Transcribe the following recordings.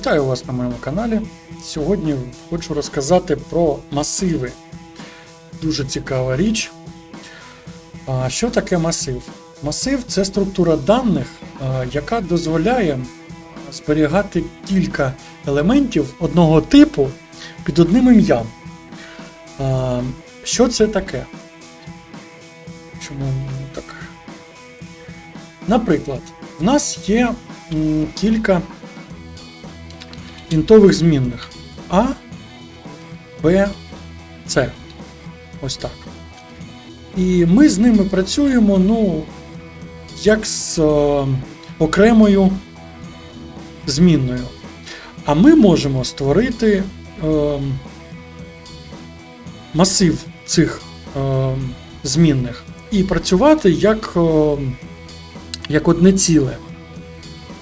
Вітаю вас на моєму каналі. Сьогодні хочу розказати про масиви. Дуже цікава річ. Що таке масив? Масив це структура даних, яка дозволяє зберігати кілька елементів одного типу під одним ім'ям. Що це таке? Чому так? Наприклад, в нас є кілька інтових змінних А, Б, С. Ось так. І ми з ними працюємо, ну, як з е, окремою змінною. А ми можемо створити е, масив цих е, змінних і працювати як, е, як одне ціле.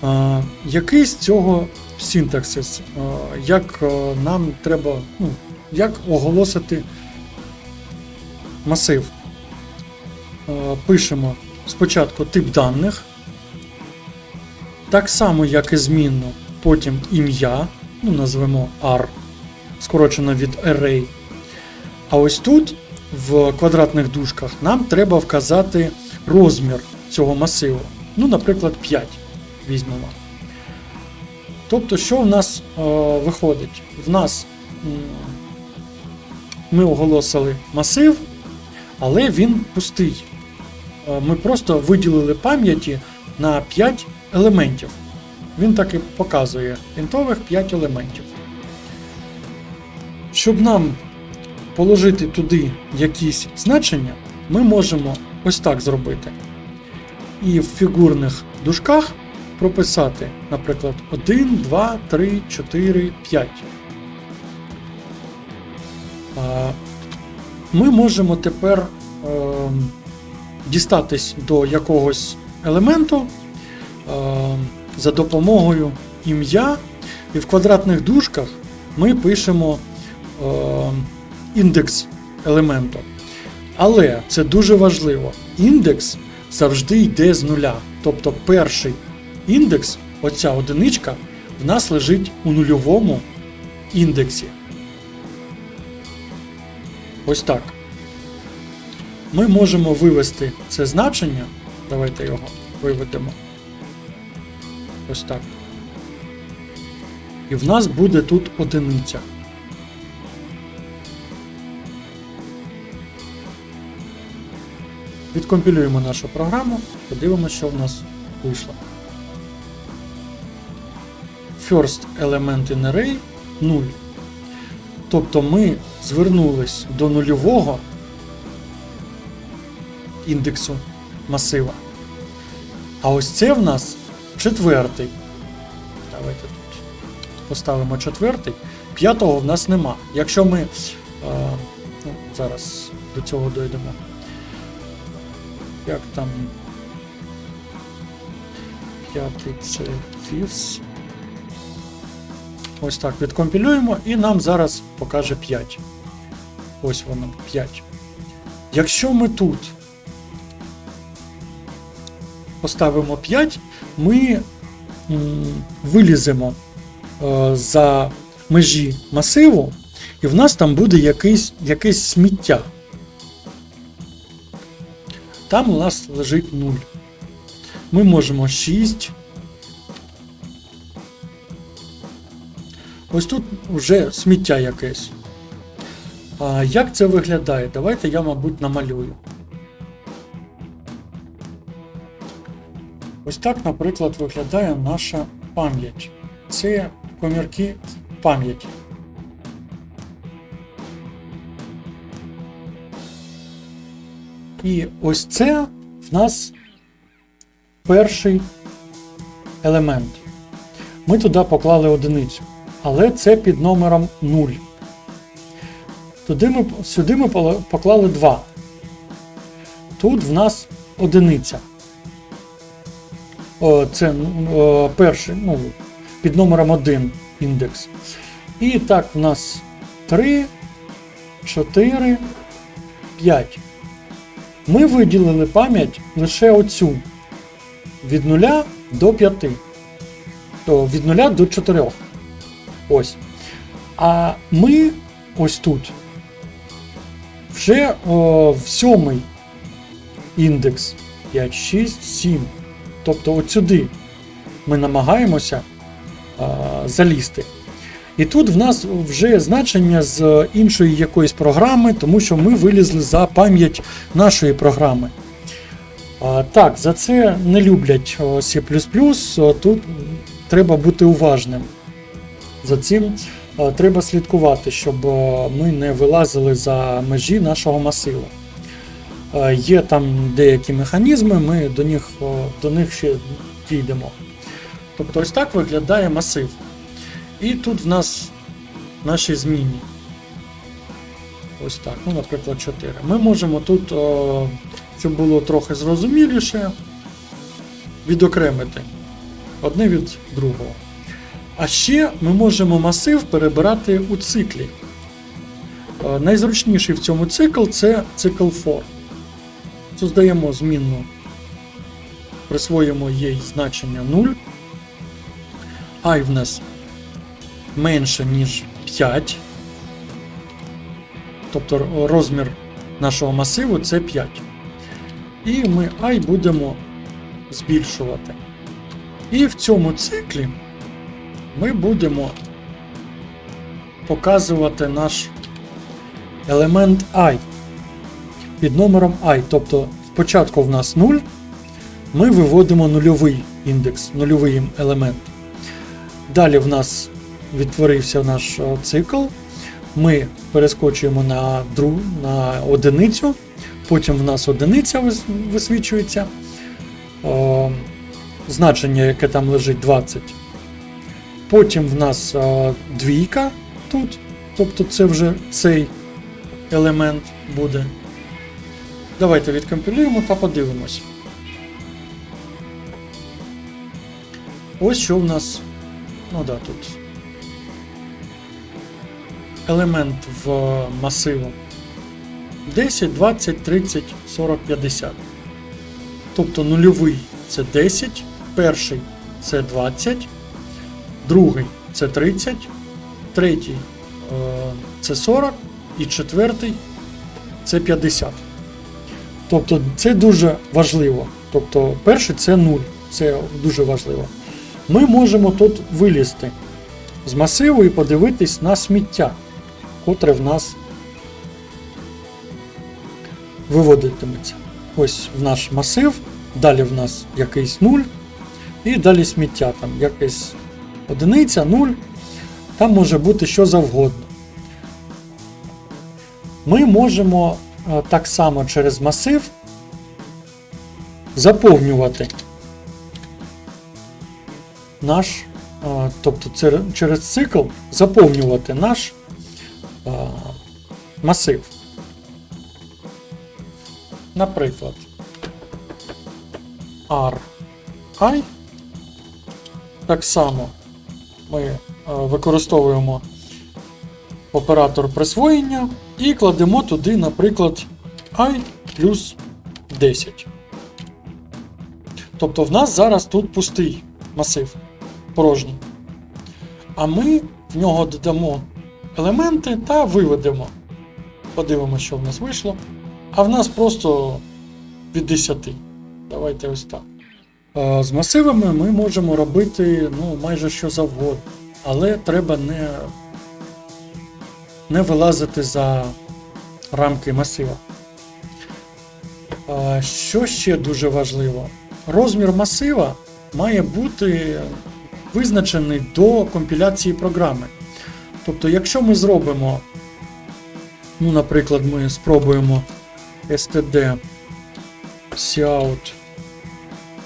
Е, який з цього синтаксис, е, як е, нам треба, ну, як оголосити масив. Е, Пишемо спочатку тип даних, так само, як і змінну, потім ім'я, ну, назвемо R, скорочено від array. А ось тут, в квадратних дужках, нам треба вказати розмір цього масиву. Ну, наприклад, 5 візьмемо. Тобто, що в нас е, виходить? В нас ми оголосили масив, але він пустий. Е, Ми просто виділили пам'яті на 5 елементів. Він так і показує інтових 5 елементів. Щоб нам положити туди якісь значення, ми можемо ось так зробити. І в фігурних дужках прописати, наприклад, 1, 2, 3, 4, 5. Ми можемо тепер е, дістатись до якогось елементу е, за допомогою ім'я, і в квадратних дужках ми пишемо е, індекс елементу. Але це дуже важливо. Індекс завжди йде з нуля. Тобто перший індекс, оця одиничка, в нас лежить у нульовому індексі. Ось так. Ми можемо вивести це значення. Давайте його виведемо. Ось так. І в нас буде тут одиниця. Відкомпілюємо нашу програму, подивимося, що в нас вийшло. First element in array 0. Тобто ми звернулись до нульового індексу масива. А ось це в нас четвертий. Давайте тут поставимо четвертий. П'ятого в нас нема. Якщо ми. Е, ну, зараз до цього дойдемо. Як там. П'ятий це fifth. Ось так відкомпілюємо і нам зараз покаже 5. Ось воно 5. Якщо ми тут поставимо 5, ми виліземо е, за межі масиву, і в нас там буде якийсь, якесь сміття. Там у нас лежить 0. Ми можемо 6. Ось тут вже сміття якесь. А як це виглядає? Давайте я, мабуть, намалюю. Ось так, наприклад, виглядає наша пам'ять. Це комірки пам'яті. І ось це в нас перший елемент. Ми туди поклали одиницю але це під номером 0. Туди ми, Сюди ми поклали 2. Тут в нас одиниця. О, Це о, перший, ну, під номером 1 індекс. І так, в нас 3, 4, 5. Ми виділили пам'ять лише оцю від 0 до 5. То від 0 до 4. Ось. А ми ось тут вже о, в сьомий індекс 5, 6, 7. Тобто от сюди ми намагаємося а, залізти. І тут в нас вже значення з іншої якоїсь програми, тому що ми вилізли за пам'ять нашої програми. А, так, за це не люблять C. Тут треба бути уважним. За цим е, треба слідкувати, щоб е, ми не вилазили за межі нашого масиву. Е, Є там деякі механізми, ми до них, до них ще дійдемо. Тобто ось так виглядає масив. І тут в нас наші змінні. Ось так, ну, наприклад, 4. Ми можемо тут, щоб було трохи зрозуміліше, відокремити одне від другого. А ще ми можемо масив перебирати у циклі. Е, Найзручніший в цьому цикл це цикл for. Создаємо змінну, присвоїмо їй значення 0. i в нас менше, ніж 5. Тобто розмір нашого масиву це 5. І ми і будемо збільшувати. І в цьому циклі ми будемо показувати наш елемент і під номером i. Тобто спочатку в нас 0, ми виводимо нульовий індекс, нульовий елемент. Далі в нас відтворився наш е, цикл. Ми перескочуємо на друг, на одиницю, потім в нас одиниця висвічується. Е, значення, яке там лежить 20. Потім в нас е, двійка тут, тобто це вже цей елемент буде. Давайте відкомпілюємо та подивимось. Ось що в нас. Ну да, тут. Елемент в масиву 10, 20, 30, 40, 50. Тобто нульовий це 10, перший це 20, другий це 30, третій е, це 40 і четвертий це 50. Тобто це дуже важливо. Тобто перший це 0, це дуже важливо. Ми можемо тут вилізти з масиву і подивитись на сміття, котре в нас виводитиметься. Ось в наш масив, далі в нас якийсь 0, і далі сміття, там якась одиниця, 0, там може бути що завгодно. Ми можемо е, так само через масив заповнювати наш, е, тобто через цикл заповнювати наш е, масив. Наприклад, RI. Так само ми е, використовуємо оператор присвоєння і кладемо туди, наприклад, i плюс 10. Тобто в нас зараз тут пустий масив порожній. А ми в нього додамо елементи та виведемо. Подивимося, що в нас вийшло. А в нас просто від 10. Давайте ось так. З масивами ми можемо робити ну, майже що завгодно, але треба не, не вилазити за рамки масива. Що ще дуже важливо? Розмір масива має бути визначений до компіляції програми. Тобто, якщо ми зробимо, ну, наприклад, ми спробуємо std cout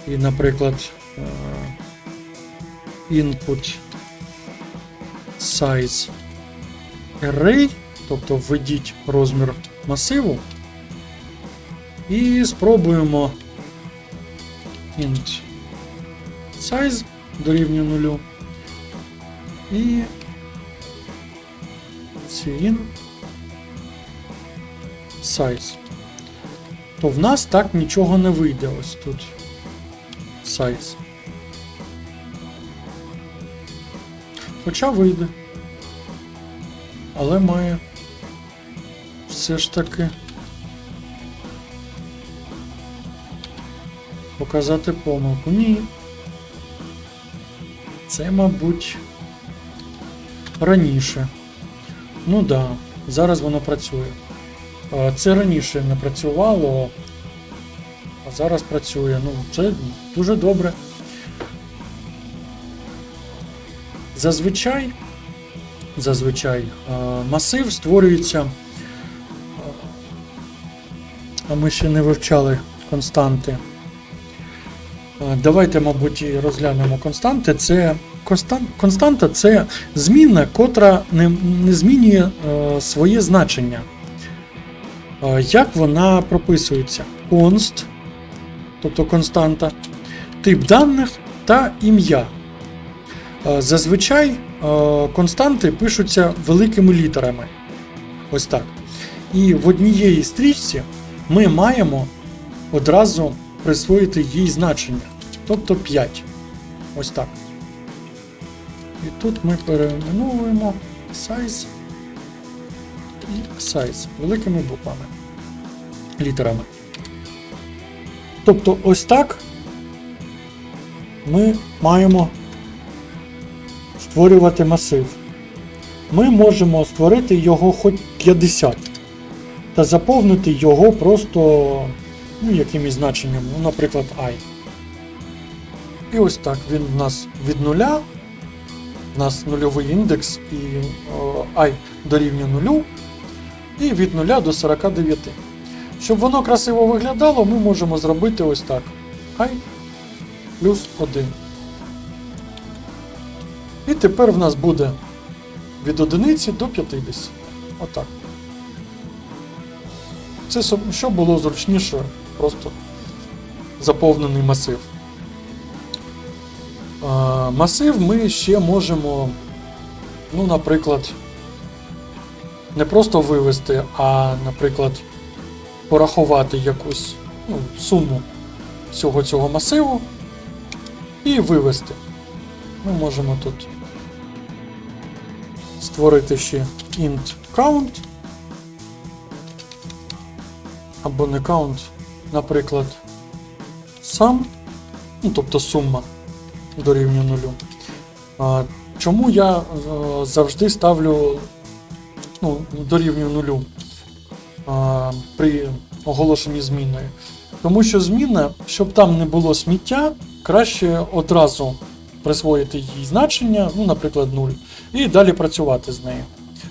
і, наприклад, е, input size array, тобто введіть розмір масиву, і спробуємо int size дорівнює нулю. І cin size. То в нас так нічого не вийде ось тут. Size. Хоча вийде. але має все ж таки показати помилку. Ні. Це, мабуть, раніше. Ну да, зараз воно працює. Це раніше не працювало, зараз працює. Ну, це дуже добре. Зазвичай, зазвичай масив створюється. а, А ми ще не вивчали константи. Давайте, мабуть, і розглянемо константи. Це константа це змінна, котра не, не змінює е, своє значення. Е, як вона прописується? Const, тобто константа, тип даних та ім'я. Е, Зазвичай е, константи пишуться великими літерами. Ось так. І в однієї стрічці ми маємо одразу присвоїти їй значення, тобто 5. Ось так. І тут ми перейменовуємо size і size великими буквами, літерами. Тобто, ось так ми маємо створювати масив. Ми можемо створити його хоч 50 та заповнити його просто ну, якимось значенням, ну, наприклад, i. І ось так він в нас від нуля. У нас нульовий індекс і і дорівнює нулю. І від 0 до 49. Щоб воно красиво виглядало, ми можемо зробити ось так. i плюс 1. І тепер в нас буде від 1 до 50. Отак. Це щоб було зручніше, просто заповнений масив. Масив ми ще можемо, ну, наприклад, не просто вивести, а, наприклад, порахувати якусь ну, суму всього цього масиву і вивести. Ми можемо тут створити ще int count. Або не count, наприклад, sum, ну, тобто сума дорівнює нулю. А, чому я е, завжди ставлю ну, дорівнює нулю при оголошенні зміною? Тому що зміна, щоб там не було сміття, краще одразу присвоїти їй значення, ну, наприклад, 0, і далі працювати з нею.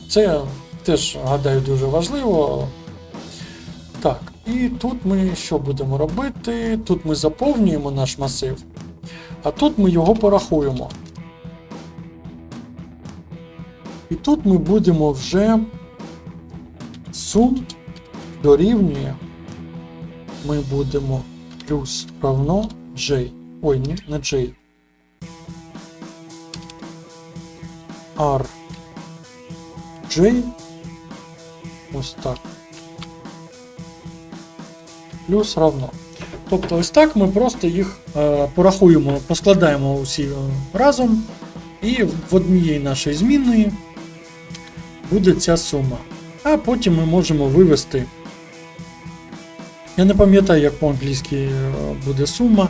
Це теж, гадаю, дуже важливо. Так, і тут ми що будемо робити? Тут ми заповнюємо наш масив, а тут ми його порахуємо. І тут ми будемо вже сум дорівнює. Ми будемо плюс равно J. Ой, ні, не J. R. J. Ось так. Плюс равно. Тобто ось так ми просто їх е, порахуємо, поскладаємо усі е, разом, і в однієї нашої змінної буде ця сума. А потім ми можемо вивести. Я не пам'ятаю, як по-англійськи е, буде сума.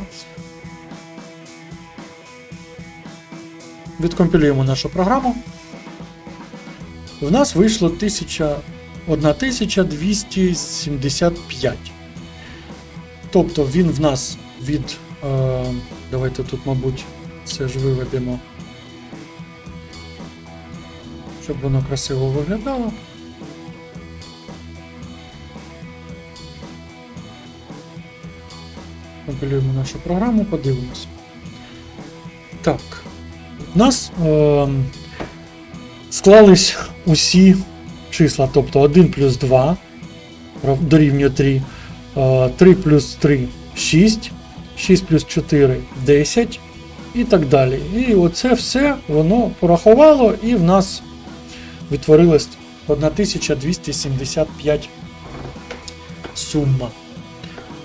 Відкомпілюємо нашу програму. В нас вийшло 1000, 1275. Тобто він в нас від. Е, давайте тут, мабуть, це ж виведемо. Щоб воно красиво виглядало. Компілюємо нашу програму, подивимося. Так. У нас е, склались усі числа, тобто 1 плюс 2 рав- дорівнює 3, е, 3 плюс 3 6, 6 плюс 4 10 і так далі. І оце все воно порахувало, і в нас відтворилось 1275 сума.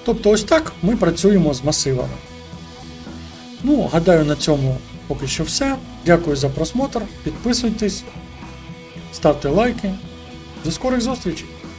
Тобто, ось так ми працюємо з масивами. Ну, гадаю, на цьому поки що все. Дякую за просмотр. Підписуйтесь, ставте лайки. До скорих зустрічей!